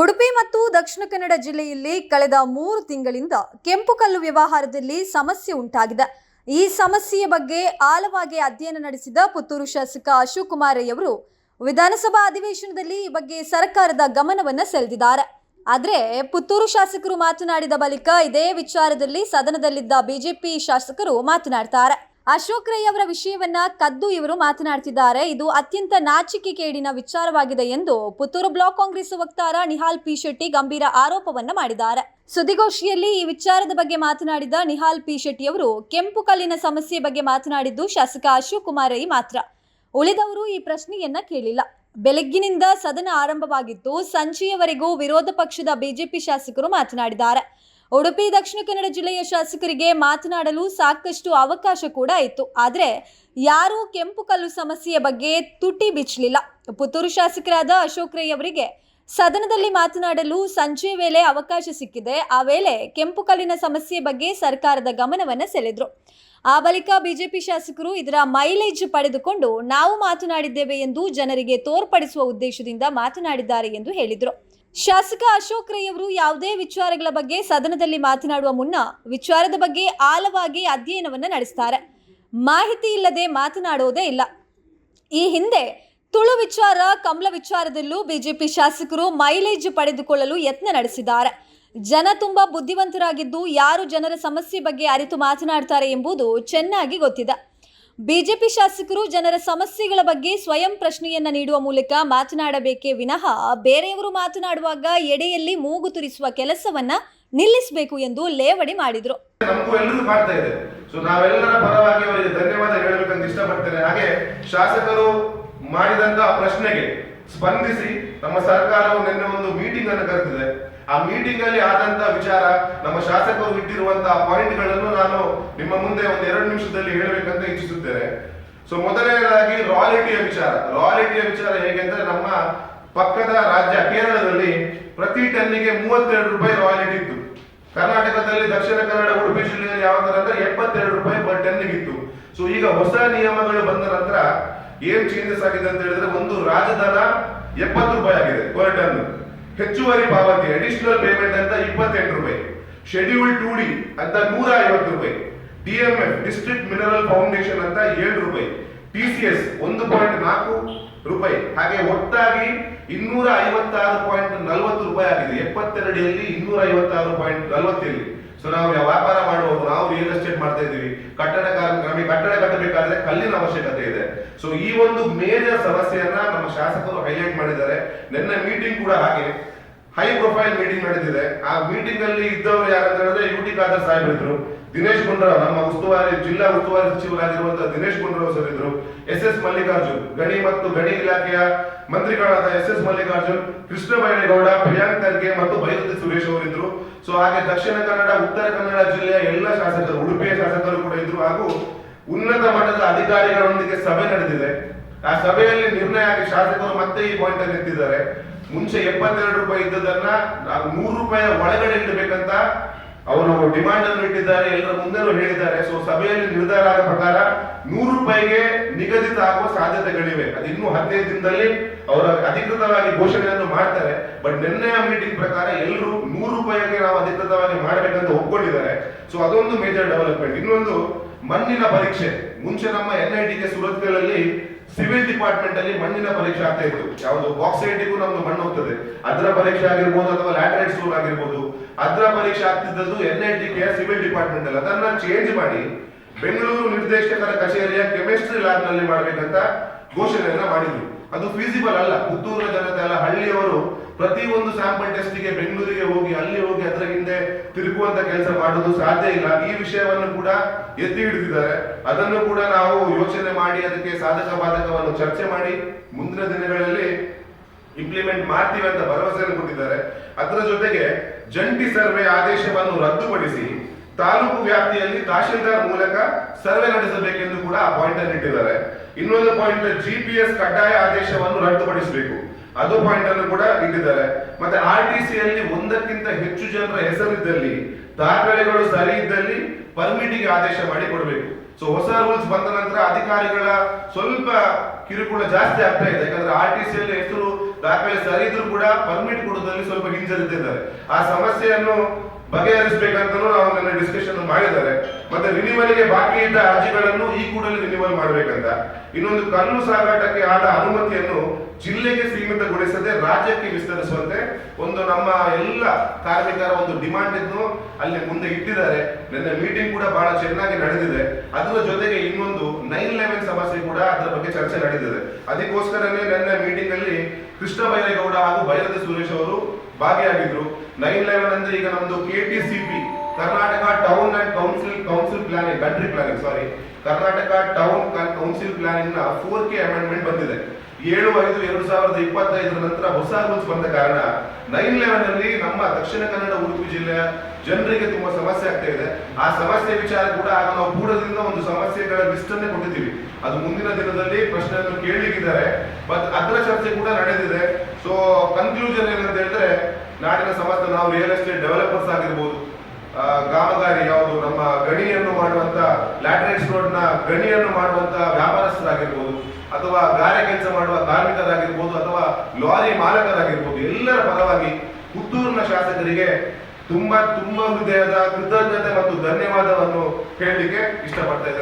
ಉಡುಪಿ ಮತ್ತು ದಕ್ಷಿಣ ಕನ್ನಡ ಜಿಲ್ಲೆಯಲ್ಲಿ ಕಳೆದ ಮೂರು ತಿಂಗಳಿಂದ ಕೆಂಪು ಕಲ್ಲು ವ್ಯವಹಾರದಲ್ಲಿ ಸಮಸ್ಯೆ ಉಂಟಾಗಿದೆ. ಈ ಸಮಸ್ಯೆಯ ಬಗ್ಗೆ ಆಳವಾಗಿ ಅಧ್ಯಯನ ನಡೆಸಿದ ಪುತ್ತೂರು ಶಾಸಕ ಅಶೋಕ್ ಕುಮಾರಯ್ಯವರು ವಿಧಾನಸಭಾ ಅಧಿವೇಶನದಲ್ಲಿ ಈ ಬಗ್ಗೆ ಸರ್ಕಾರದ ಗಮನವನ್ನು ಸೆಳೆದಿದ್ದಾರೆ. ಆದರೆ ಪುತ್ತೂರು ಶಾಸಕರು ಮಾತನಾಡಿದ ಬಳಿಕ ಇದೇ ವಿಚಾರದಲ್ಲಿ ಸದನದಲ್ಲಿದ್ದ ಬಿಜೆಪಿ ಶಾಸಕರು ಮಾತನಾಡ್ತಾರೆ. ಅಶೋಕ್ ರೈ ಅವರ ವಿಷಯವನ್ನ ಕದ್ದು ಇವರು ಮಾತನಾಡ್ತಿದ್ದಾರೆ. ಇದು ಅತ್ಯಂತ ನಾಚಿಕೆ ಕೇಡಿನ ವಿಚಾರವಾಗಿದೆ ಎಂದು ಪುತ್ತೂರು ಬ್ಲಾಕ್ ಕಾಂಗ್ರೆಸ್ ವಕ್ತಾರ ನಿಹಾಲ್ ಪಿ ಶೆಟ್ಟಿ ಗಂಭೀರ ಆರೋಪವನ್ನ ಮಾಡಿದ್ದಾರೆ. ಸುದ್ದಿಗೋಷ್ಠಿಯಲ್ಲಿ ಈ ವಿಚಾರದ ಬಗ್ಗೆ ಮಾತನಾಡಿದ ನಿಹಾಲ್ ಪಿ ಶೆಟ್ಟಿ ಅವರು, ಕೆಂಪು ಕಲ್ಲಿನ ಸಮಸ್ಯೆ ಬಗ್ಗೆ ಮಾತನಾಡಿದ್ದು ಶಾಸಕ ಅಶೋಕ್ ಕುಮಾರ್ ರೈ ಮಾತ್ರ. ಉಳಿದವರು ಈ ಪ್ರಶ್ನೆಯನ್ನ ಕೇಳಿಲ್ಲ. ಬೆಳಗ್ಗಿನಿಂದ ಸದನ ಆರಂಭವಾಗಿತ್ತು ಸಂಜೆಯವರೆಗೂ ವಿರೋಧ ಪಕ್ಷದ ಬಿಜೆಪಿ ಶಾಸಕರು ಮಾತನಾಡಿದ್ದಾರೆ. ಉಡುಪಿ, ದಕ್ಷಿಣ ಕನ್ನಡ ಜಿಲ್ಲೆಯ ಶಾಸಕರಿಗೆ ಮಾತನಾಡಲು ಸಾಕಷ್ಟು ಅವಕಾಶ ಕೂಡ ಇತ್ತು. ಆದರೆ ಯಾರೂ ಕೆಂಪು ಕಲ್ಲು ಸಮಸ್ಯೆಯ ಬಗ್ಗೆ ತುಟಿ ಬಿಚ್ಚಲಿಲ್ಲ. ಪುತ್ತೂರು ಶಾಸಕರಾದ ಅಶೋಕ್ ರೈ ಅವರಿಗೆ ಸದನದಲ್ಲಿ ಮಾತನಾಡಲು ಸಂಜೆ ವೇಳೆ ಅವಕಾಶ ಸಿಕ್ಕಿದೆ. ಆ ವೇಳೆ ಕೆಂಪು ಕಲ್ಲಿನ ಸಮಸ್ಯೆ ಬಗ್ಗೆ ಸರ್ಕಾರದ ಗಮನವನ್ನು ಸೆಳೆದ್ರು. ಆ ಬಳಿಕ ಬಿಜೆಪಿ ಶಾಸಕರು ಇದರ ಮೈಲೇಜ್ ಪಡೆದುಕೊಂಡು ನಾವು ಮಾತನಾಡಿದ್ದೇವೆ ಎಂದು ಜನರಿಗೆ ತೋರ್ಪಡಿಸುವ ಉದ್ದೇಶದಿಂದ ಮಾತನಾಡಿದ್ದಾರೆ ಎಂದು ಹೇಳಿದರು. ಶಾಸಕ ಅಶೋಕ್ ರೈ ಅವರು ಯಾವುದೇ ವಿಚಾರಗಳ ಬಗ್ಗೆ ಸದನದಲ್ಲಿ ಮಾತನಾಡುವ ಮುನ್ನ ವಿಚಾರದ ಬಗ್ಗೆ ಆಳವಾಗಿ ಅಧ್ಯಯನವನ್ನು ನಡೆಸ್ತಾರೆ. ಮಾಹಿತಿ ಇಲ್ಲದೆ ಮಾತನಾಡೋದೇ ಇಲ್ಲ. ಈ ಹಿಂದೆ ತುಳು ವಿಚಾರ, ಕಮಲ ವಿಚಾರದಲ್ಲೂ ಬಿಜೆಪಿ ಶಾಸಕರು ಮೈಲೇಜ್ ಪಡೆದುಕೊಳ್ಳಲು ಯತ್ನ ನಡೆಸಿದ್ದಾರೆ. ಜನ ತುಂಬಾ ಬುದ್ಧಿವಂತರಾಗಿದ್ದು ಯಾರು ಜನರ ಸಮಸ್ಯೆ ಬಗ್ಗೆ ಅರಿತು ಮಾತನಾಡ್ತಾರೆ ಎಂಬುದು ಚೆನ್ನಾಗಿ ಗೊತ್ತಿದೆ. ಬಿಜೆಪಿ ಶಾಸಕರು ಜನರ ಸಮಸ್ಯೆಗಳ ಬಗ್ಗೆ ಸ್ವಯಂ ಪ್ರಶ್ನೆಯನ್ನ ನೀಡುವ ಮೂಲಕ ಮಾತನಾಡಬೇಕೇ ವಿನಃ ಬೇರೆಯವರು ಮಾತನಾಡುವಾಗ ಎಡೆಯಲ್ಲಿ ಮೂಗು ತುರಿಸುವ ಕೆಲಸವನ್ನ ನಿಲ್ಲಿಸಬೇಕು ಎಂದು ಲೇವಡಿ ಮಾಡಿದ್ರು. ನಮಗೂ ನಾವೆಲ್ಲರ ಪರವಾಗಿ ಅವರಿಗೆ ಧನ್ಯವಾದ ಹೇಳಬೇಕಂತ ಹಾಗೆ ಶಾಸಕರು ಮಾಡಿದಂತ ಪ್ರಶ್ನೆಗೆ ಸ್ಪಂದಿಸಿ ನಮ್ಮ ಸರ್ಕಾರವು ನಿನ್ನೆ ಒಂದು ಮೀಟಿಂಗ್ ಅನ್ನು ಕರೆದಿದೆ. ಆ ಮೀಟಿಂಗ್ ಅಲ್ಲಿ ಆದಂತ ವಿಚಾರ ನಮ್ಮ ಶಾಸಕರು ಇಟ್ಟಿರುವಂತಹ ಪಾಯಿಂಟ್ಗಳನ್ನು ನಾನು ನಿಮ್ಮ ಮುಂದೆ ಒಂದು ಎರಡು ನಿಮಿಷದಲ್ಲಿ ಹೇಳಬೇಕಂತ ಇಚ್ಛಿಸುತ್ತೇನೆ. ಸೊ ಮೊದಲನೇದಾಗಿ ರಾಯಲ್ಟಿಯ ವಿಚಾರ. ರಾಯಲ್ಟಿಯ ವಿಚಾರ ಹೇಗೆ ಅಂದ್ರೆ ನಮ್ಮ ಪಕ್ಕದ ರಾಜ್ಯ ಕೇರಳದಲ್ಲಿ ಪ್ರತಿ ಟನ್ನಿಗೆ ಮೂವತ್ತೆರಡು ರೂಪಾಯಿ ರಾಯಲ್ಟಿ ಇತ್ತು. ಕರ್ನಾಟಕದಲ್ಲಿ ದಕ್ಷಿಣ ಕನ್ನಡ, ಉಡುಪಿ ಜಿಲ್ಲೆಯಲ್ಲಿ ಯಾವ ಅಂದ್ರೆ ಎಪ್ಪತ್ತೆರಡು ರೂಪಾಯಿ ಪರ್ ಟನ್ನಿಗೆ ಇತ್ತು. ಸೊ ಈಗ ಹೊಸ ನಿಯಮಗಳು ಬಂದ ನಂತರ ಏನ್ ಚೇಂಜಸ್ ಆಗಿದೆ ಅಂತ ಹೇಳಿದ್ರೆ ಒಂದು ರಾಜಧನ ಎಪ್ಪತ್ತು ರೂಪಾಯಿ ಆಗಿದೆ ಪರ್ ಟನ್ ಹೆಚ್ಚುವರಿ ಪಾವತಿ ಅಡಿಷನಲ್ ಪೇಮೆಂಟ್ ಅಂತ ಇಪ್ಪತ್ತೆಂಟು ರೂಪಾಯಿ. ಶೆಡ್ಯೂಲ್ ಟು ಡಿ ಅಂತ ನೂರ ಐವತ್ತು ರೂಪಾಯಿ ಡಿಎಂಎಫ್ ಡಿಸ್ಟ್ರಿಕ್ಟ್ ಮಿನರಲ್ ಫೌಂಡೇಶನ್ ಅಂತ ಏಳು ರೂಪಾಯಿ. ಟಿ ಸಿ ಎಸ್ ಒಂದು ಪಾಯಿಂಟ್ ನಾಲ್ಕು ರೂಪಾಯಿ. ಹಾಗೆ ಒಟ್ಟಾಗಿ ಇನ್ನೂರ ಐವತ್ತಾರು ಪಾಯಿಂಟ್ ನಲವತ್ತು ರೂಪಾಯಿ ಆಗಿದೆ. ಎಪ್ಪತ್ತೆರಡಲ್ಲಿ ಇನ್ನೂರ ಐವತ್ತಾರು ಪಾಯಿಂಟ್ ನಲ್ವತ್ತಲ್ಲಿ ಸೊ ನಾವು ವ್ಯಾಪಾರ ಮಾಡುವವರು, ನಾವು ರಿಯಲ್ ಎಸ್ಟೇಟ್ ಮಾಡ್ತಾ ಇದ್ದೀವಿ. ಕಟ್ಟಡ ನಮಗೆ ಕಟ್ಟಡ ಕಟ್ಟಬೇಕಾದ್ರೆ ಕಲ್ಲಿನ ಅವಶ್ಯಕತೆ ಇದೆ. ಸೊ ಈ ಒಂದು ಮೇಜರ್ ಸಮಸ್ಯೆಯನ್ನ ನಮ್ಮ ಶಾಸಕರು ಹೈಲೈಟ್ ಮಾಡಿದ್ದಾರೆ. ನಿನ್ನೆ ಮೀಟಿಂಗ್ ಕೂಡ ಹಾಗೆ. ಹೈ ಪ್ರೊಫೈಲ್ ಮೀಟಿಂಗ್ ನಡೆದಿದೆ ಆ ಮೀಟಿಂಗ್ ಅಲ್ಲಿ ಇದ್ದವರು ಯಾರಂತ ಹೇಳಿದ್ರೆ ಯು ಟಿ ಖಾದರ್ ಸಾಹೇಬ್ ಇದ್ರು ದಿನೇಶ್ ಗುಂಡ್ರಾವ್, ನಮ್ಮ ಉಸ್ತುವಾರಿ, ಜಿಲ್ಲಾ ಉಸ್ತುವಾರಿ ಸಚಿವರಾಗಿರುವಂತಹ ದಿನೇಶ್ ಗುಂಡ್ರಾವ್ ಸರ್ ಇದ್ರು. ಎಸ್ ಎಸ್ ಮಲ್ಲಿಕಾರ್ಜುನ್, ಗಣಿ ಮತ್ತು ಗಣಿ ಇಲಾಖೆಯ ಮಂತ್ರಿಗಳಾದ ಎಸ್ ಎಸ್ ಮಲ್ಲಿಕಾರ್ಜುನ್ ಕೃಷ್ಣ ಬೈರೇಗೌಡ ಪ್ರಿಯಾಂಕ್ ಖರ್ಗೆ ಮತ್ತು ಬೈರತಿ ಸುರೇಶ್ ಅವರಿದ್ರು. ಸೊ ಹಾಗೆ ದಕ್ಷಿಣ ಕನ್ನಡ, ಉತ್ತರ ಕನ್ನಡ ಜಿಲ್ಲೆಯ ಎಲ್ಲ ಶಾಸಕರು, ಉಡುಪಿಯ ಶಾಸಕರು ಕೂಡ ಇದ್ರು. ಹಾಗೂ ಉನ್ನತ ಮಟ್ಟದ ಅಧಿಕಾರಿಗಳೊಂದಿಗೆ ಸಭೆ ನಡೆದಿದೆ. ಆ ಸಭೆಯಲ್ಲಿ ನಿರ್ಣಯ ಆಗಿ ಶಾಸಕರು ಮತ್ತೆ ಈ ಪಾಯಿಂಟ್ ಅಲ್ಲಿ ಎತ್ತಿದ್ದಾರೆ ಮುಂಚೆ ಎಪ್ಪತ್ತೆರಡು ರೂಪಾಯಿ ಇದ್ದದನ್ನ ನೂರು ರೂಪಾಯಿ ಒಳಗಡೆ ಇಡಬೇಕಂತ ಅವರು ಡಿಮಾಂಡ್ ಅನ್ನು ಇಟ್ಟಿದ್ದಾರೆ, ಎಲ್ಲರ ಮುಂದೆನೂ ಹೇಳಿದ್ದಾರೆ. ಸೊ ಸಭೆಯಲ್ಲಿ ನಿರ್ಧಾರ ಆದ ಪ್ರಕಾರ ನೂರು ರೂಪಾಯಿಗೆ ನಿಗದಿತ ಆಗುವ ಸಾಧ್ಯತೆಗಳಿವೆ. ಅದು ಇನ್ನೂ ಹದಿನೈದು ದಿನದಲ್ಲಿ ಅವರ ಅಧಿಕೃತವಾಗಿ ಘೋಷಣೆಯನ್ನು ಮಾಡ್ತಾರೆ. ಬಟ್ ನಿನ್ನೆಯ ಮೀಟಿಂಗ್ ಪ್ರಕಾರ ಎಲ್ಲರೂ ನೂರು ರೂಪಾಯಿಗೆ ನಾವು ಅಧಿಕೃತವಾಗಿ ಮಾಡಬೇಕಂತ ಒಪ್ಕೊಂಡಿದ್ದಾರೆ. ಸೊ ಅದೊಂದು ಮೇಜರ್ ಡೆವಲಪ್ಮೆಂಟ್ ಇನ್ನೊಂದು ಮಣ್ಣಿನ ಪರೀಕ್ಷೆ. ಮುಂಚೆ ನಮ್ಮ ಎನ್ ಐ ಟಿಗೆ ಸಿವಿಲ್ ಡಿಪಾರ್ಟ್ಮೆಂಟ್ ಅಲ್ಲಿ ಮಣ್ಣಿನ ಪರೀಕ್ಷೆ ಆಗ್ತಾ ಇತ್ತು. ಯಾವುದು ಬಾಕ್ಸೈಟಿಗೂ ನಮ್ದು ಮಣ್ಣು ಹೋಗ್ತದೆ. ಅದರ ಪರೀಕ್ಷೆ ಆಗಿರ್ಬೋದು ಅಥವಾ ಲ್ಯಾಟರೈಟ್ ಸ್ಟೋರ್ ಆಗಿರ್ಬೋದು. ಅದರ ಪರೀಕ್ಷೆ ಆಗ್ತಿದ್ದದ್ದು N I T civil department ಅಲ್ಲಿ. ಅದನ್ನ ಚೇಂಜ್ ಮಾಡಿ ಬೆಂಗಳೂರು ನಿರ್ದೇಶಕರ ಕಚೇರಿಯ ಕೆಮಿಸ್ಟ್ರಿ ಲ್ಯಾಬ್ನಲ್ಲಿ ಮಾಡಬೇಕಂತ ಘೋಷಣೆಯನ್ನ ಮಾಡಿದ್ರು. ಅದು ಫೀಸಿಬಲ್ ಅಲ್ಲ. ಪುತ್ತೂರಿನ ಜನತೆ ಅಲ್ಲ, ಹಳ್ಳಿಯವರು ಪ್ರತಿ ಒಂದು ಸ್ಯಾಂಪಲ್ ಟೆಸ್ಟಿಗೆ ಬೆಂಗಳೂರಿಗೆ ಹೋಗಿ, ಅಲ್ಲಿ ಹೋಗಿ, ಅದರ ಹಿಂದೆ ತಿರುಗುವಂತ ಕೆಲಸ ಮಾಡೋದು ಸಾಧ್ಯ ಇಲ್ಲ. ಈ ವಿಷಯವನ್ನು ಕೂಡ ಎತ್ತಿ ಹಿಡಿದಿದ್ದಾರೆ. ಅದನ್ನು ಕೂಡ ನಾವು ಯೋಚನೆ ಮಾಡಿ, ಅದಕ್ಕೆ ಸಾಧಕ ಬಾಧಕವನ್ನು ಚರ್ಚೆ ಮಾಡಿ, ಮುಂದಿನ ದಿನಗಳಲ್ಲಿ ಇಂಪ್ಲಿಮೆಂಟ್ ಮಾಡ್ತೀವಿ ಅಂತ ಭರವಸೆಯನ್ನು ಕೊಟ್ಟಿದ್ದಾರೆ. ಅದರ ಜೊತೆಗೆ ಜಂಟಿ ಸರ್ವೆ ಆದೇಶವನ್ನು ರದ್ದುಪಡಿಸಿ ತಾಲೂಕು ವ್ಯಾಪ್ತಿಯಲ್ಲಿ ತಹಶೀಲ್ದಾರ್ ಮೂಲಕ ಸರ್ವೆ ನಡೆಸಬೇಕೆಂದು ಕೂಡ ಪಾಯಿಂಟ್ ಅನ್ನು ಇಟ್ಟಿದ್ದಾರೆ ಇನ್ನೊಂದು ಪಾಯಿಂಟ್ ಜಿಪಿಎಸ್ ಕಡ್ಡಾಯ ಆದೇಶವನ್ನು ರದ್ದುಪಡಿಸಬೇಕು. ಅದು ಪಾಯಿಂಟ್ ಅನ್ನು ಕೂಡ ಇಟ್ಟಿದ್ದಾರೆ. ಮತ್ತೆ ಆರ್ ಟಿ ಸಿ ಅಲ್ಲಿ ಒಂದಕ್ಕಿಂತ ಹೆಚ್ಚು ಜನರ ಹೆಸರಿದ್ದಲ್ಲಿ, ದಾಖಲೆಗಳು ಸರಿ ಇದ್ದಲ್ಲಿ ಪರ್ಮಿಟಿಗೆ ಆದೇಶ ಮಾಡಿ ಕೊಡಬೇಕು. ಸೊ ಹೊಸ ರೂಲ್ಸ್ ಬಂದ ನಂತರ ಅಧಿಕಾರಿಗಳ ಸ್ವಲ್ಪ ಕಿರುಕುಳ ಜಾಸ್ತಿ ಆಗ್ತಾ ಇದೆ. ಯಾಕಂದ್ರೆ ಆರ್ ಟಿ ಸಿ ಅಲ್ಲಿ ಹೆಸರು ದಾಖಲೆ ಸರಿ ಇದ್ರೂ ಕೂಡ ಪರ್ಮಿಟ್ ಕೊಡೋದ್ರಲ್ಲಿ ಸ್ವಲ್ಪ ಹಿಂಜರಿತಿದ್ದಾರೆ. ಆ ಸಮಸ್ಯೆಯನ್ನು ಬಗೆಹರಿಸಬೇಕಂತಲೂ ನಾವು ನನ್ನ ಡಿಸ್ಕಷನ್ ಮಾಡಿದ್ದಾರೆ. ಮತ್ತೆ ರಿನಿವಲ್ಗೆ ಬಾಕಿ ಇದ್ದ ಅರ್ಜಿಗಳನ್ನು ಈ ಕೂಡಲೇ ರಿನಿವಲ್ ಮಾಡಬೇಕಂತ. ಇನ್ನೊಂದು ಕಲ್ಲು ಸಾಗಾಟಕ್ಕೆ ಆದ ಅನುಮತಿಯನ್ನು ಜಿಲ್ಲೆಗೆ ಸೀಮಿತಗೊಳಿಸದೆ ರಾಜ್ಯಕ್ಕೆ ವಿಸ್ತರಿಸುವಂತೆ ಒಂದು ನಮ್ಮ ಎಲ್ಲ ಕಾರ್ಮಿಕರ ಒಂದು ಡಿಮಾಂಡ್ ಇದ್ದು ಅಲ್ಲಿ ಮುಂದೆ ಇಟ್ಟಿದ್ದಾರೆ. ನಿನ್ನೆ ಮೀಟಿಂಗ್ ಕೂಡ ಬಹಳ ಚೆನ್ನಾಗಿ ನಡೆದಿದೆ. ಅದರ ಜೊತೆಗೆ ಇನ್ನೊಂದು ನೈನ್ ಲೆವೆನ್ ಸಮಸ್ಯೆ ಕೂಡ ಅದರ ಬಗ್ಗೆ ಚರ್ಚೆ ನಡೆದಿದೆ ಅದಕ್ಕೋಸ್ಕರನೇ ನನ್ನ ಮೀಟಿಂಗ್ ಅಲ್ಲಿ ಕೃಷ್ಣ ಬೈರೇಗೌಡ ಹಾಗೂ ಬೈರದ ಸುರೇಶ್ ಅವರು ಭಾಗಿಯಾಗಿದ್ರು. ನೈನ್ ಲೆವೆನ್ ಅಂದ್ರೆ ಈಗ ನಮ್ದು K Karnataka town and council council planning country planning sorry Karnataka town council ಪ್ಲಾನಿಂಗ್ನ four K amendment ಬಂದಿದೆ. ಏಳು, ಐದು, ಎರಡು ಸಾವಿರದ ಇಪ್ಪತ್ತೈದರ ನಂತರ ಹೊಸ ರೂಲ್ಸ್ ಬಂದ ಕಾರಣ ನೈನ್ ಲೆವೆನ್ ಅಲ್ಲಿ ನಮ್ಮ ದಕ್ಷಿಣ ಕನ್ನಡ, ಉಡುಪಿ ಜಿಲ್ಲೆಯ ಜನರಿಗೆ ತುಂಬಾ ಸಮಸ್ಯೆ ಆಗ್ತಾ ಇದೆ. ಆ ಸಮಸ್ಯೆ ವಿಚಾರ ಕೂಡ ಆಗ ನಾವು ಕೂಡದಿಂದ ಒಂದು ಸಮಸ್ಯೆಗಳ ಲಿಸ್ಟ್ ಅನ್ನೇ ಕೊಟ್ಟಿದ್ದೀವಿ. ಅದು ಮುಂದಿನ ದಿನದಲ್ಲಿ ಪ್ರಶ್ನೆಯನ್ನು ಕೇಳಲಿಕ್ಕಿದ್ದಾರೆ ಬಟ್ ಅದರ ಚರ್ಚೆ ಕೂಡ ನಡೆದಿದೆ. ಸೊ ಕನ್ಕ್ಲೂಷನ್ ಏನಂತ ಹೇಳಿದ್ರೆ, ನಾಡಿನ ಸಮಸ್ತ ನಾವು ರಿಯಲ್ ಎಸ್ಟೇಟ್ ಡೆವಲಪರ್ಸ್ ಆಗಿರ್ಬೋದು ಕಾಮಗಾರಿ ಯಾವುದು? ನಮ್ಮ ಗಣಿಯನ್ನು ಮಾಡುವಂತ ಲ್ಯಾಟ್ರೈಟ್ಸ್ ರೋಡ್ನ ಗಣಿಯನ್ನು ಮಾಡುವಂತ ವ್ಯಾಪಾರಸ್ಥರಾಗಿರ್ಬೋದು, ಅಥವಾ ಗಾರೆ ಕೆಲಸ ಮಾಡುವ ಕಾರ್ಮಿಕರಾಗಿರ್ಬೋದು, ಅಥವಾ ಲಾರಿ ಮಾಲಕರಾಗಿರ್ಬೋದು, ಎಲ್ಲರ ಪರವಾಗಿ ಪುತ್ತೂರಿನ ಶಾಸಕರಿಗೆ ತುಂಬಾ ತುಂಬಾ ಹೃದಯದ ಕೃತಜ್ಞತೆ ಮತ್ತು ಧನ್ಯವಾದವನ್ನು ಹೇಳಲಿಕ್ಕೆ ಇಷ್ಟಪಡ್ತಾ ಇದ್ದೇನೆ.